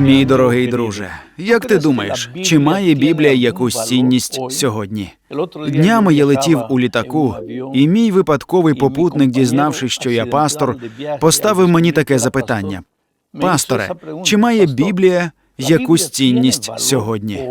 Мій дорогий друже. Як ти думаєш, чи має Біблія якусь цінність сьогодні? Днями я летів у літаку, і мій випадковий попутник, дізнавшись, що я пастор, поставив мені таке запитання: Пасторе, чи має Біблія якусь цінність сьогодні?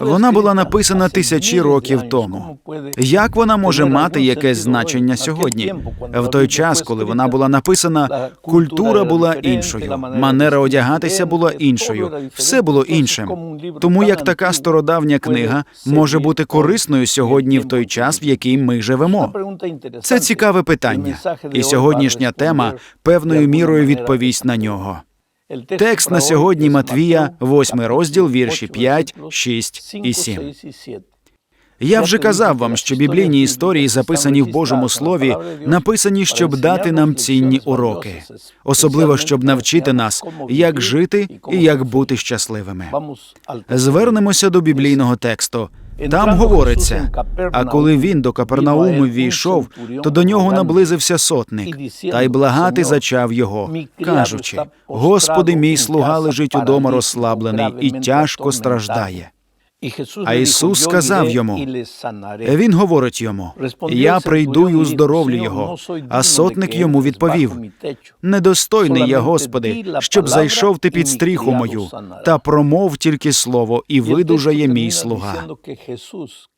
Вона була написана тисячі років тому. Як вона може мати якесь значення сьогодні? В той час, коли вона була написана, культура була іншою, манера одягатися була іншою, все було іншим. Тому як така стародавня книга може бути корисною сьогодні в той час, в який ми живемо? Це цікаве питання, і сьогоднішня тема певною мірою відповість на нього. Текст на сьогодні Матвія, 8 розділ, вірші 5, 6 і 7. Я вже казав вам, що біблійні історії, записані в Божому Слові, написані, щоб дати нам цінні уроки, особливо щоб навчити нас, як жити і як бути щасливими. Звернемося до біблійного тексту. Там говориться, а коли він до Капернауму війшов, то до нього наблизився сотник, та й благати зачав його, кажучи: Господи, мій слуга лежить удома розслаблений і тяжко страждає. А Ісус сказав йому, Він говорить йому: Я прийду і уздоровлю його. А сотник йому відповів: Недостойний я, Господи, щоб зайшов ти під стріху мою, та промов тільки слово, і видужає мій слуга.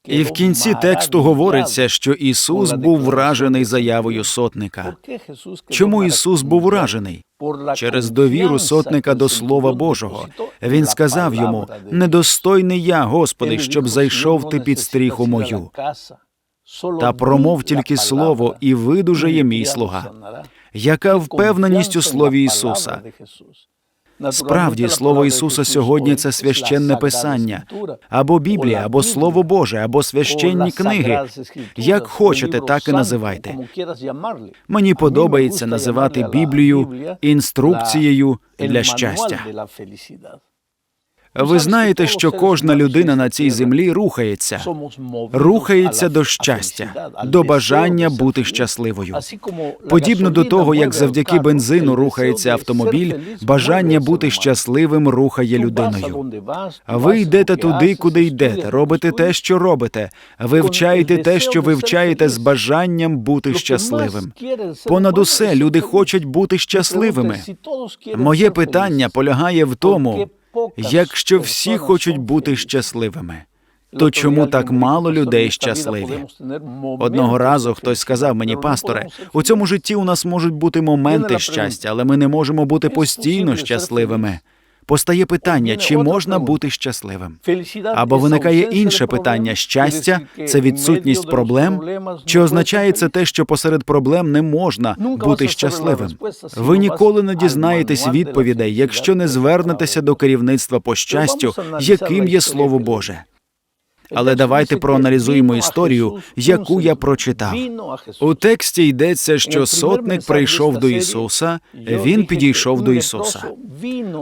І в кінці тексту говориться, що Ісус був вражений заявою сотника. Чому Ісус був вражений? Через довіру сотника до Слова Божого. Він сказав йому: Недостойний я, Господи, щоб зайшов ти під стріху мою. Та промов тільки слово, і видужає мій слуга. Яка впевненість у слові Ісуса? Справді, слово Ісуса сьогодні це священне писання, або Біблія, або Слово Боже, або священні книги. Як хочете, так і називайте. Мені подобається називати Біблію інструкцією для щастя. Ви знаєте, що кожна людина на цій землі рухається, рухається до щастя, до бажання бути щасливою. Подібно до того, як завдяки бензину рухається автомобіль, бажання бути щасливим рухає людиною. Ви йдете туди, куди йдете, робите те, що робите, вивчаєте те, що вивчаєте, з бажанням бути щасливим. Понад усе люди хочуть бути щасливими. Моє питання полягає в тому. Якщо всі хочуть бути щасливими, то чому так мало людей щасливі? Одного разу хтось сказав мені, пасторе, у цьому житті у нас можуть бути моменти щастя, але ми не можемо бути постійно щасливими. Постає питання, чи можна бути щасливим? Або виникає інше питання: щастя це відсутність проблем? Чи означає це те, що посеред проблем не можна бути щасливим? Ви ніколи не дізнаєтесь відповідей, якщо не звернетеся до керівництва по щастю, яким є слово Боже. Але давайте проаналізуємо історію, яку я прочитав. У тексті йдеться, що сотник прийшов до Ісуса, він підійшов до Ісуса.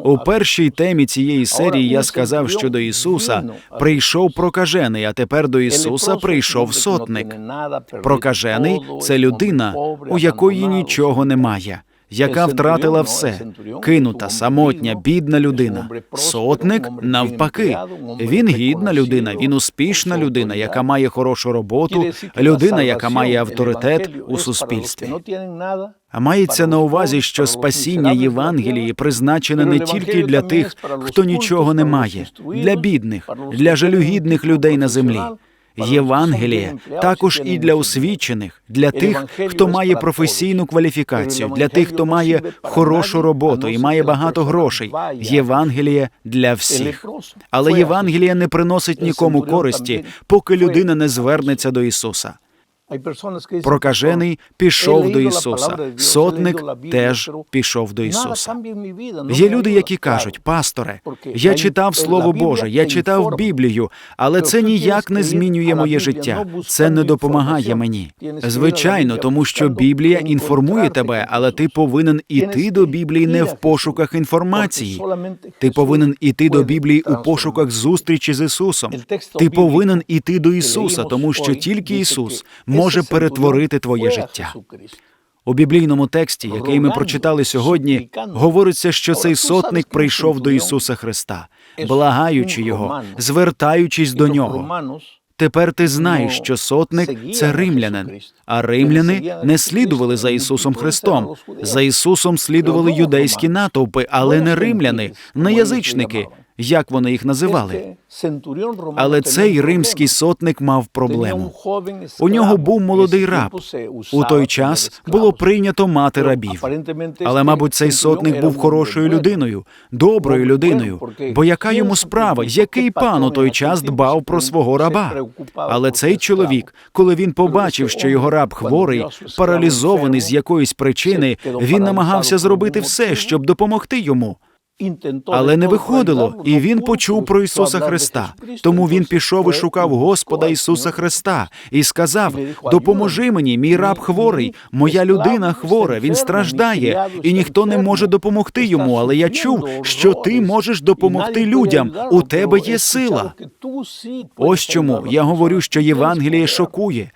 У першій темі цієї серії я сказав, що до Ісуса прийшов прокажений, а тепер до Ісуса прийшов сотник. Прокажений це людина, у якої нічого немає. Яка втратила все, кинута, самотня, бідна людина. Сотник навпаки. Він гідна людина, він успішна людина, яка має хорошу роботу, людина, яка має авторитет у суспільстві. А мається на увазі, що спасіння Євангелії призначене не тільки для тих, хто нічого не має, для бідних, для жалюгідних людей на землі. Євангеліє також і для освічених, для тих, хто має професійну кваліфікацію, для тих, хто має хорошу роботу і має багато грошей. Євангеліє для всіх. Але Євангеліє не приносить нікому користі, поки людина не звернеться до Ісуса. Прокажений пішов до Ісуса. Сотник теж пішов до Ісуса. Є люди, які кажуть, пасторе, я читав Слово Боже, я читав Біблію, але це ніяк не змінює моє життя. Це не допомагає мені. Звичайно, тому що Біблія інформує тебе, але ти повинен іти до Біблії не в пошуках інформації. Ти повинен іти до Біблії у пошуках зустрічі з Ісусом. Ти повинен іти до Ісуса, тому що тільки Ісус може перетворити твоє життя. У біблійному тексті, який ми прочитали сьогодні, говориться, що цей сотник прийшов до Ісуса Христа, благаючи його, звертаючись до нього. Тепер ти знаєш, що сотник це римлянин, а римляни не слідували за Ісусом Христом. За Ісусом слідували юдейські натовпи, але не римляни, не язичники, як вони їх називали. Але цей римський сотник мав проблему. У нього був молодий раб. У той час було прийнято мати рабів. Але, мабуть, цей сотник був хорошою людиною, доброю людиною. Бо яка йому справа, який пан у той час дбав про свого раба? Але цей чоловік, коли він побачив, що його раб хворий, паралізований з якоїсь причини, він намагався зробити все, щоб допомогти йому. Але не виходило, і він почув про Ісуса Христа. Тому він пішов і шукав Господа Ісуса Христа і сказав: Допоможи мені, мій раб хворий, моя людина хвора, він страждає, і ніхто не може допомогти йому. Але я чув, що ти можеш допомогти людям. У тебе є сила. Ось чому я говорю, що Євангеліє шокує.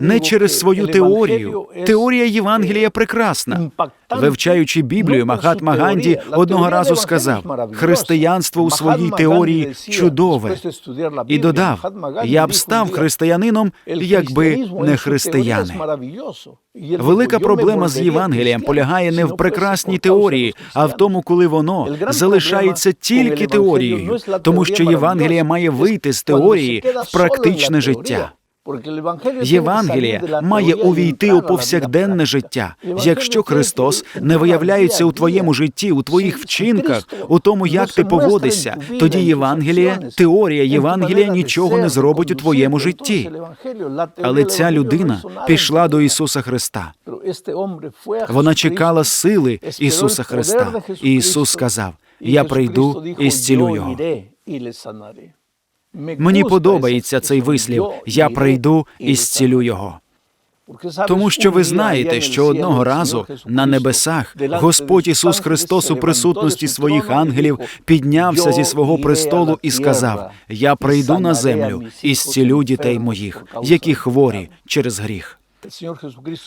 Не через свою теорію. Теорія Євангелія прекрасна. Вивчаючи Біблію, Махатма Ганді одного разу сказав: християнство у своїй теорії чудове. І додав: я б став християнином, якби не християни. Велика проблема з Євангелієм полягає не в прекрасній теорії, а в тому, коли воно залишається тільки теорією, тому що Євангеліє має вийти з теорії в практичне життя. Євангеліє має увійти у повсякденне життя. Якщо Христос не виявляється у твоєму житті, у твоїх вчинках, у тому, як ти поводишся, тоді Євангеліє, теорія Євангелія нічого не зробить у твоєму житті. Але ця людина пішла до Ісуса Христа. Вона чекала сили Ісуса Христа. І Ісус сказав: Я прийду і зцілю його. Мені подобається цей вислів. Я прийду і зцілю його. Тому що ви знаєте, що одного разу на небесах Господь Ісус Христос у присутності своїх ангелів піднявся зі свого престолу і сказав: Я прийду на землю і зцілю дітей моїх, які хворі через гріх.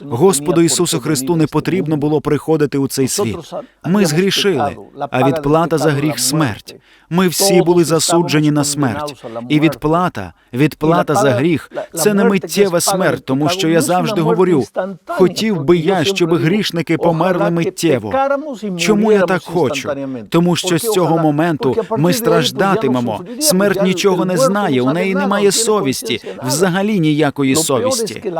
Господу Ісусу Христу не потрібно було приходити у цей світ. Ми згрішили, а відплата за гріх смерть. Ми всі були засуджені на смерть. І відплата, відплата за гріх це не миттєва смерть, тому що я завжди говорю: хотів би я, щоб грішники померли миттєво. Чому я так хочу? Тому що з цього моменту ми страждатимемо. Смерть нічого не знає, у неї немає совісті, взагалі ніякої совісті.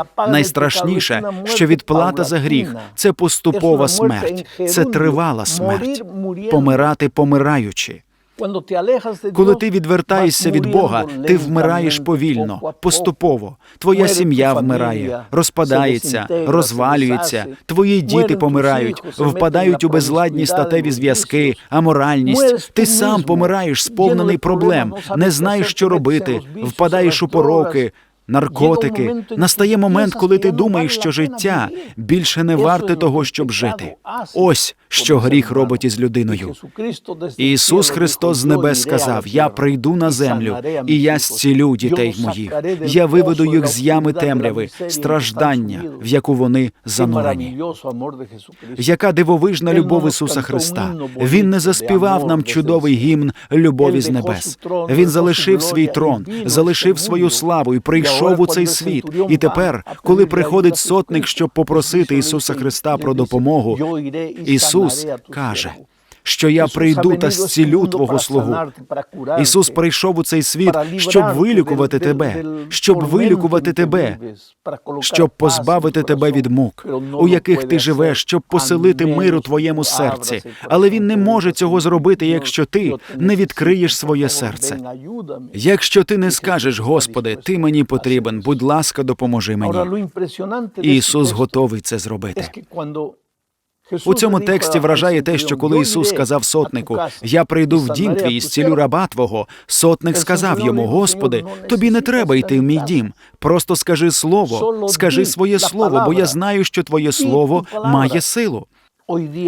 Найстрашніше, що відплата за гріх це поступова смерть, це тривала смерть, помирати помираючи. Коли ти відвертаєшся від Бога, ти вмираєш повільно, поступово. Твоя сім'я вмирає, розпадається, розвалюється. Твої діти помирають, впадають у безладні статеві зв'язки, аморальність. Ти сам помираєш, сповнений проблем, не знаєш, що робити, впадаєш у пороки. Наркотики настає момент, коли ти думаєш, що життя більше не варте того, щоб жити. Ось що гріх робить із людиною. Ісус Христос з небес сказав: Я прийду на землю, і я зцілю дітей моїх. Я виведу їх з ями темряви, страждання, в яку вони занурені. Яка дивовижна любов Ісуса Христа. Він не заспівав нам чудовий гімн любові з небес. Він залишив свій трон, залишив свою славу і прийшов у цей світ. І тепер, коли приходить сотник, щоб попросити Ісуса Христа про допомогу, Ісус каже. Що я прийду та зцілю твого слугу. Ісус прийшов у цей світ, щоб вилікувати тебе, щоб вилікувати тебе, щоб позбавити тебе від мук, у яких ти живеш, щоб поселити мир у твоєму серці. Але він не може цього зробити, якщо ти не відкриєш своє серце. Якщо ти не скажеш, Господи, ти мені потрібен, будь ласка, допоможи мені. Ісус готовий це зробити. У цьому тексті вражає те, що коли Ісус сказав сотнику: Я прийду в дім твій і зцілю раба твого, сотник сказав йому: Господи, тобі не треба йти в мій дім. Просто скажи слово, скажи своє слово, бо я знаю, що твоє слово має силу.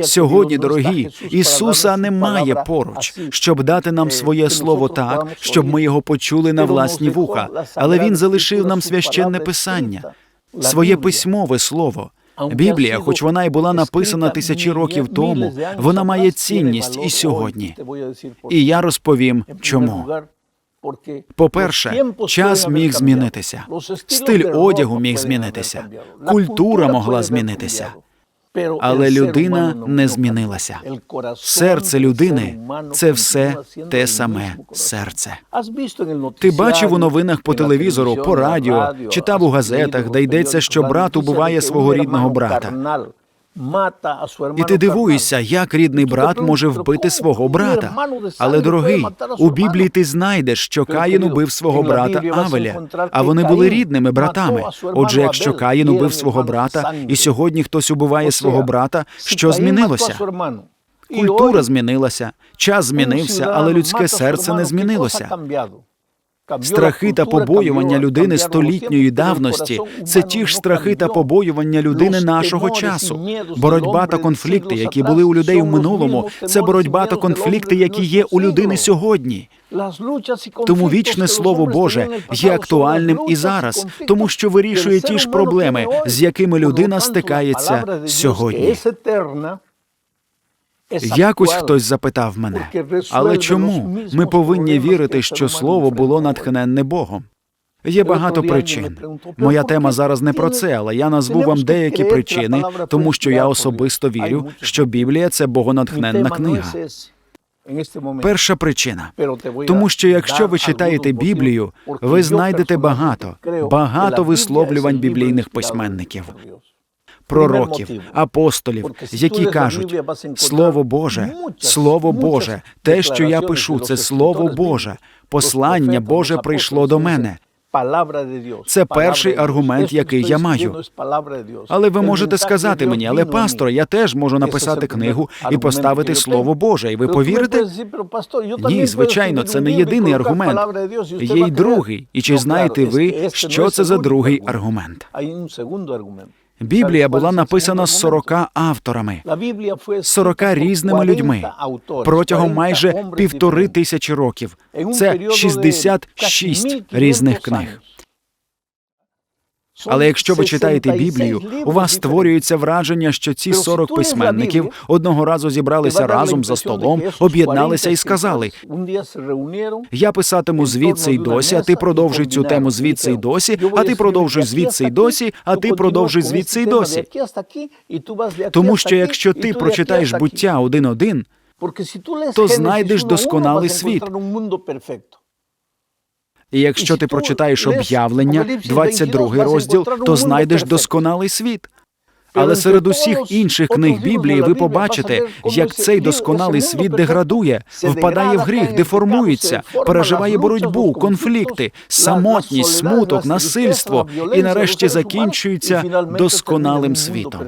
Сьогодні, дорогі, Ісуса немає поруч, щоб дати нам своє слово так, щоб ми його почули на власні вуха. Але Він залишив нам священне писання, своє письмове слово. Біблія, хоч вона і була написана тисячі років тому, вона має цінність і сьогодні. І я розповім, чому. По-перше, час міг змінитися, стиль одягу міг змінитися, культура могла змінитися, але людина не змінилася. Серце людини це все те саме серце. Ти бачив у новинах по телевізору, по радіо, читав у газетах, де йдеться, що брат убиває свого рідного брата. І ти дивуєшся, як рідний брат може вбити свого брата. Але, дорогий, у Біблії ти знайдеш, що Каїн убив свого брата Авеля, а вони були рідними братами. Отже, якщо Каїн убив свого брата, і сьогодні хтось убиває свого брата, що змінилося? Культура змінилася, час змінився, але людське серце не змінилося. Страхи та побоювання людини столітньої давності це ті ж страхи та побоювання людини нашого часу. Боротьба та конфлікти, які були у людей у минулому, це боротьба та конфлікти, які є у людини сьогодні. Тому вічне слово Боже є актуальним і зараз, тому що вирішує ті ж проблеми, з якими людина стикається сьогодні. Якось хтось запитав мене, але чому ми повинні вірити, що слово було натхненне Богом? Є багато причин. Моя тема зараз не про це, але я назву вам деякі причини, тому що я особисто вірю, що Біблія це богонатхненна книга. Перша причина тому, що якщо ви читаєте Біблію, ви знайдете багато, багато висловлювань біблійних письменників, пророків, апостолів, які кажуть: Слово Боже, Слово Боже, те, що я пишу, це Слово Боже, послання Боже прийшло до мене. Це перший аргумент, який я маю. Але ви можете сказати мені, але пастор, я теж можу написати книгу і поставити Слово Боже, і ви повірите? Ні, звичайно, це не єдиний аргумент. Є й другий. І чи знаєте ви, що це за другий аргумент? Біблія була написана 40 авторами, 40 різними людьми протягом майже півтори тисячі років. Це 66 різних книг. Але якщо ви читаєте Біблію, у вас створюється враження, що ці 40 письменників одного разу зібралися разом за столом, об'єдналися і сказали: Я писатиму звідси й досі, а ти продовжуй цю тему звідси й досі, а ти продовжуй звідси й досі, а ти продовжуй звідси й досі. Тому що якщо ти прочитаєш буття один-один, то знайдеш досконалий світ. І якщо ти прочитаєш об'явлення, 22 розділ, то знайдеш досконалий світ. Але серед усіх інших книг Біблії ви побачите, як цей досконалий світ деградує, впадає в гріх, деформується, переживає боротьбу, конфлікти, самотність, смуток, насильство. і нарешті закінчується досконалим світом.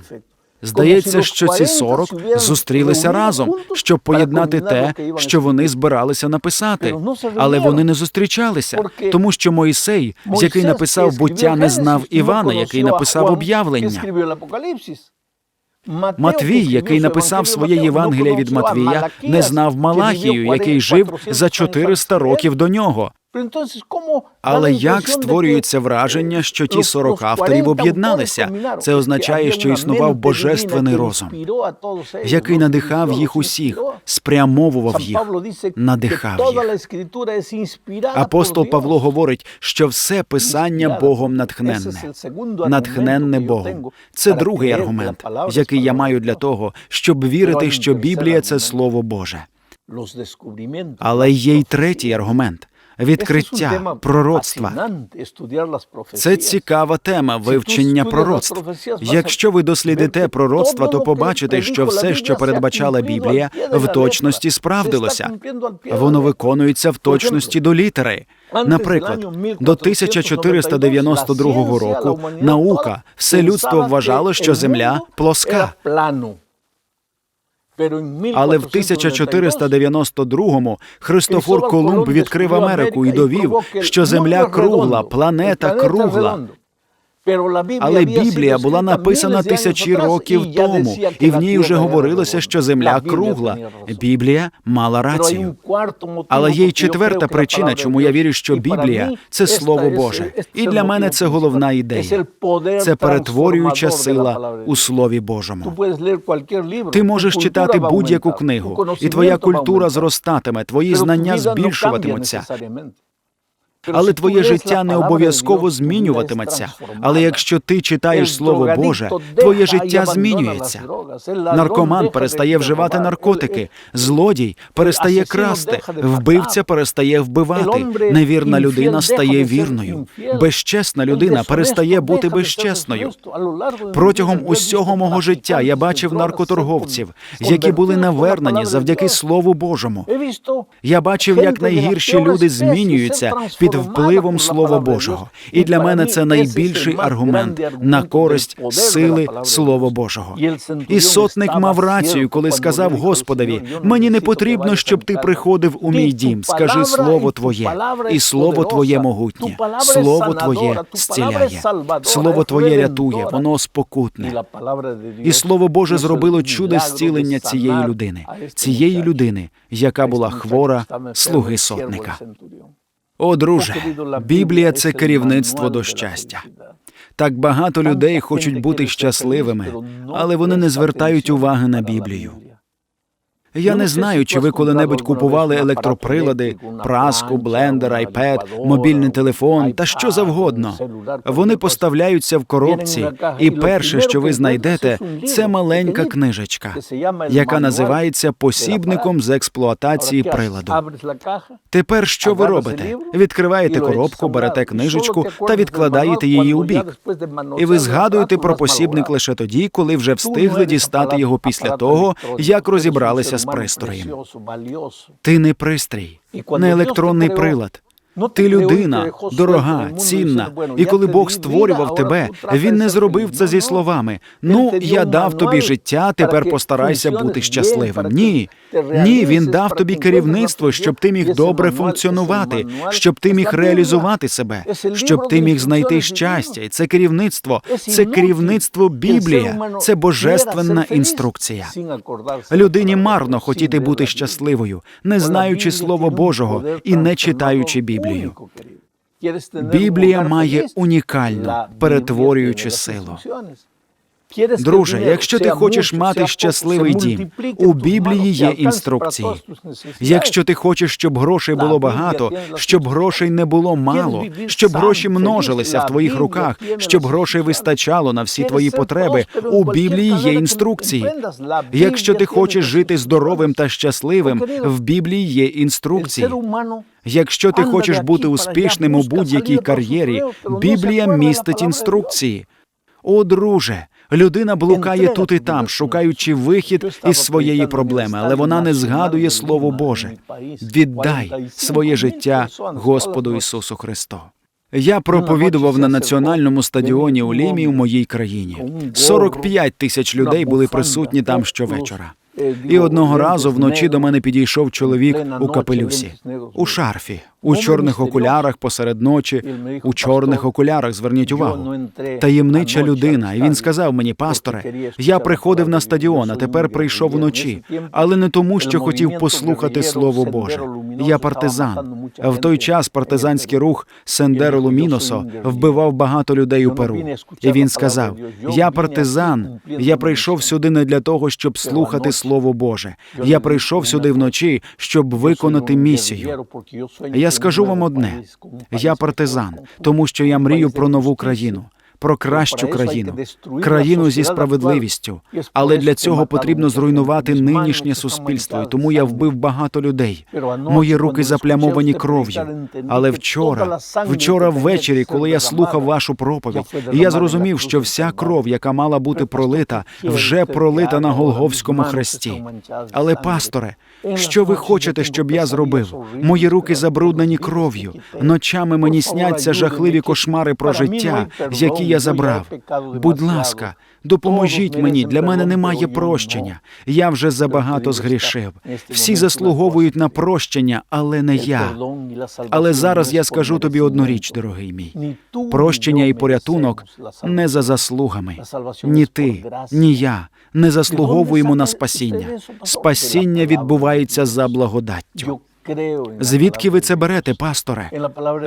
Здається, що ці 40 зустрілися разом, щоб поєднати те, що вони збиралися написати, але вони не зустрічалися, тому що Мойсей, який написав буття, не знав Івана, який написав об'явлення. Матвій, який написав своє Євангеліє від Матвія, не знав Малахію, який жив за 400 років до нього. Але як створюється враження, що ті 40 авторів об'єдналися? Це означає, що існував божественний розум, який надихав їх усіх, спрямовував їх, надихав їх. Апостол Павло говорить, що все писання Богом натхненне, натхненне Богом. Це другий аргумент, який я маю для того, щоб вірити, що Біблія це Слово Боже. Але є й третій аргумент. Відкриття пророцтва. Це цікава тема вивчення пророцтв. Якщо ви дослідите пророцтва, то побачите, що все, що передбачала Біблія, в точності справдилося. Воно виконується в точності до літери. Наприклад, до 1492 року наука, все людство вважало, що Земля плоска. Але в 1492-му Христофор Колумб відкрив Америку і довів, що Земля кругла, планета кругла. Але Біблія була написана тисячі років тому, і в ній вже говорилося, що земля кругла. Біблія мала рацію. Але є й четверта причина, чому я вірю, що Біблія це Слово Боже. І для мене це головна ідея. Це перетворююча сила у Слові Божому. Ти можеш читати будь-яку книгу, і твоя культура зростатиме, твої знання збільшуватимуться. Але твоє життя не обов'язково змінюватиметься. Але якщо ти читаєш Слово Боже, твоє життя змінюється. Наркоман перестає вживати наркотики, злодій перестає красти, вбивця перестає вбивати, невірна людина стає вірною, безчесна людина перестає бути безчесною. Протягом усього мого життя я бачив наркоторговців, які були навернені завдяки Слову Божому. Я бачив, як найгірші люди змінюються. Під впливом Слова Божого. І для мене це найбільший аргумент на користь сили Слова Божого. І сотник мав рацію, коли сказав Господові: мені не потрібно, щоб ти приходив у мій дім. Скажи слово Твоє, і слово Твоє могутнє, слово Твоє зціляє, слово Твоє рятує, воно спокутне. І слово Боже зробило чудо зцілення цієї людини, цієї людини, яка була хвора, слуги сотника. О, друже, Біблія це керівництво до щастя. Так багато людей хочуть бути щасливими, але вони не звертають уваги на Біблію. Я не знаю, чи ви коли-небудь купували електроприлади, праску, блендер, айпед, мобільний телефон та що завгодно. Вони поставляються в коробці, і перше, що ви знайдете, це маленька книжечка, яка називається посібником з експлуатації приладу. Тепер що ви робите? Відкриваєте коробку, берете книжечку та відкладаєте її у бік. І ви згадуєте про посібник лише тоді, коли вже встигли дістати його після того, як розібралися з пристроєм. Ти не пристрій, не електронний прилад. Ти людина, дорога, цінна. І коли Бог створював тебе, він не зробив це зі словами: Ну, я дав тобі життя, тепер постарайся бути щасливим. Ні, ні, він дав тобі керівництво, щоб ти міг добре функціонувати, щоб ти міг реалізувати себе, щоб ти міг знайти щастя. І це керівництво, це керівництво Біблія, це божественна інструкція. Людині марно хотіти бути щасливою, не знаючи Слова Божого і не читаючи Біблію. Біблія має унікальну перетворюючу силу. Друже, якщо ти хочеш мати щасливий дім, у Біблії є інструкції. Якщо ти хочеш, щоб грошей було багато, щоб грошей не було мало, щоб гроші множилися в твоїх руках, щоб грошей вистачало на всі твої потреби, у Біблії є інструкції. Якщо ти хочеш жити здоровим та щасливим, в Біблії є інструкції. Якщо ти хочеш бути успішним у будь-якій кар'єрі, Біблія містить інструкції. О, друже, людина блукає тут і там, шукаючи вихід із своєї проблеми, але вона не згадує Слово Боже. Віддай своє життя Господу Ісусу Христу. Я проповідував на національному стадіоні у Лімі в моїй країні. 45 тисяч людей були присутні там щовечора. І одного разу вночі до мене підійшов чоловік у капелюсі, у шарфі, у чорних окулярах посеред ночі, у чорних окулярах. Зверніть увагу. Таємнича людина. І він сказав мені, пасторе, я приходив на стадіон, а тепер прийшов вночі, але не тому, що хотів послухати Слово Боже. Я партизан. В той час партизанський рух Сендеро Луміносо вбивав багато людей у Перу. І він сказав: Я партизан. Я прийшов сюди не для того, щоб слухати Слово Боже. Я прийшов сюди вночі, щоб виконати місію. Я скажу вам одне: я партизан, тому що я мрію про нову країну. Про кращу країну, країну зі справедливістю, але для цього потрібно зруйнувати нинішнє суспільство. І тому я вбив багато людей. Мої руки заплямовані кров'ю. Але вчора, вчора ввечері, коли я слухав вашу проповідь, я зрозумів, що вся кров, яка мала бути пролита, вже пролита на Голговському хресті. Але, пасторе, що ви хочете, щоб я зробив? Мої руки забруднені кров'ю. Ночами мені сняться жахливі кошмари про життя, які я забрав. Будь ласка, допоможіть мені. Для мене немає прощення. Я вже забагато згрішив. Всі заслуговують на прощення, але не я. Але зараз я скажу тобі одну річ, дорогий мій. Прощення і порятунок не за заслугами. Ні ти, ні я не заслуговуємо на спасіння. Спасіння відбувається за благодаттю. Звідки ви це берете, пасторе?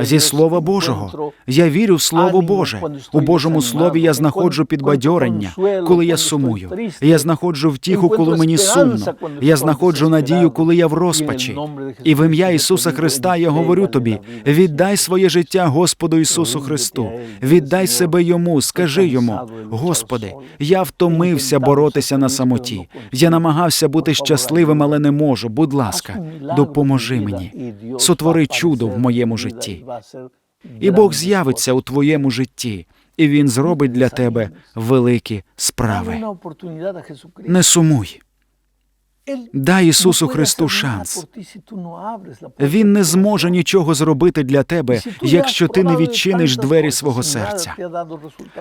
Зі Слова Божого. Я вірю в Слово Боже. У Божому Слові я знаходжу підбадьорення, коли я сумую. Я знаходжу втіху, коли мені сумно. Я знаходжу надію, коли я в розпачі. І в ім'я Ісуса Христа я говорю тобі: віддай своє життя Господу Ісусу Христу. Віддай себе йому, скажи йому, Господи, я втомився боротися на самоті. Я намагався бути щасливим, але не можу. Будь ласка, допоможи мені. Сотвори чудо в моєму житті. І Бог з'явиться у твоєму житті, і Він зробить для тебе великі справи. Не сумуй. Дай Ісусу Христу шанс. Він не зможе нічого зробити для тебе, якщо ти не відчиниш двері свого серця.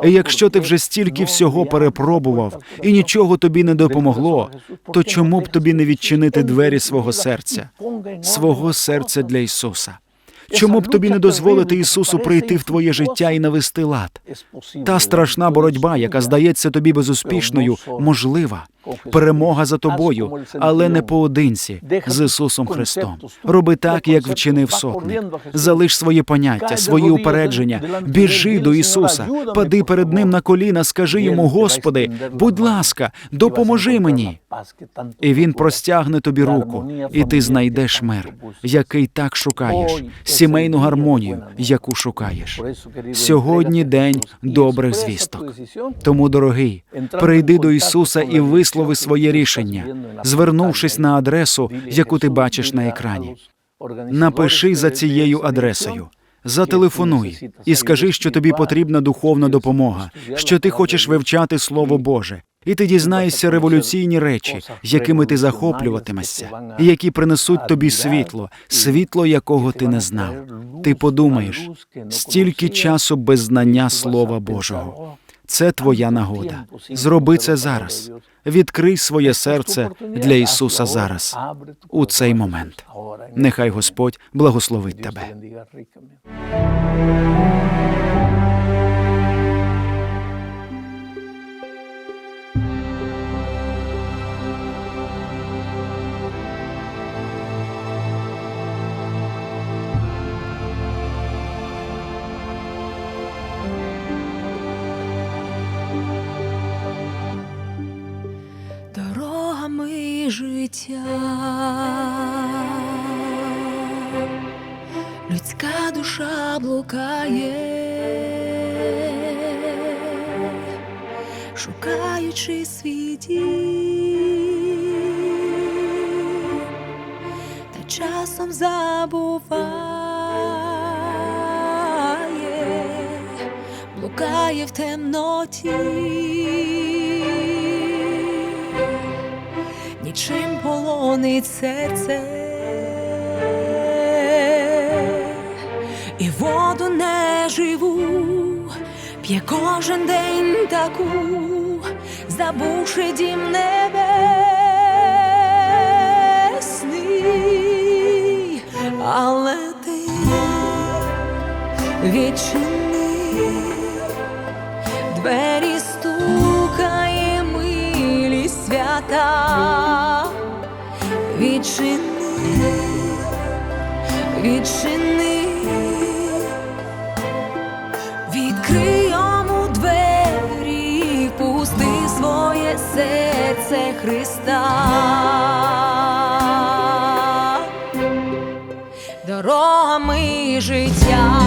Якщо ти вже стільки всього перепробував і нічого тобі не допомогло, то чому б тобі не відчинити двері свого серця, свого серця для Ісуса? Чому б тобі не дозволити Ісусу прийти в твоє життя і навести лад? Та страшна боротьба, яка здається тобі безуспішною, можлива. Перемога за тобою, але не поодинці з Ісусом Христом. Роби так, як вчинив сотник. Залиш свої поняття, свої упередження, біжи до Ісуса, пади перед Ним на коліна, скажи йому, Господи, будь ласка, допоможи мені. І він простягне тобі руку, і ти знайдеш мир, який так шукаєш, сімейну гармонію, яку шукаєш. Сьогодні день добрих звісток. Тому, дорогий, прийди до Ісуса і вислови своє рішення, звернувшись на адресу, яку ти бачиш на екрані. Напиши за цією адресою. Зателефонуй і скажи, що тобі потрібна духовна допомога, що ти хочеш вивчати Слово Боже, і ти дізнаєшся революційні речі, якими ти захоплюватимешся, і які принесуть тобі світло, світло, якого ти не знав. Ти подумаєш, стільки часу без знання Слова Божого. Це твоя нагода. Зроби це зараз. Відкрий своє серце для Ісуса зараз, у цей момент. Нехай Господь благословить тебе. Людська душа блукає, шукаючи свій дім, та часом забуває, блукає в темноті. нічим полонить серце, живу, п'є кожен день таку, забувши дім небесний, але ти відчини двері стукає милість свята, відчини, відчини, Христа. Дорогами життя.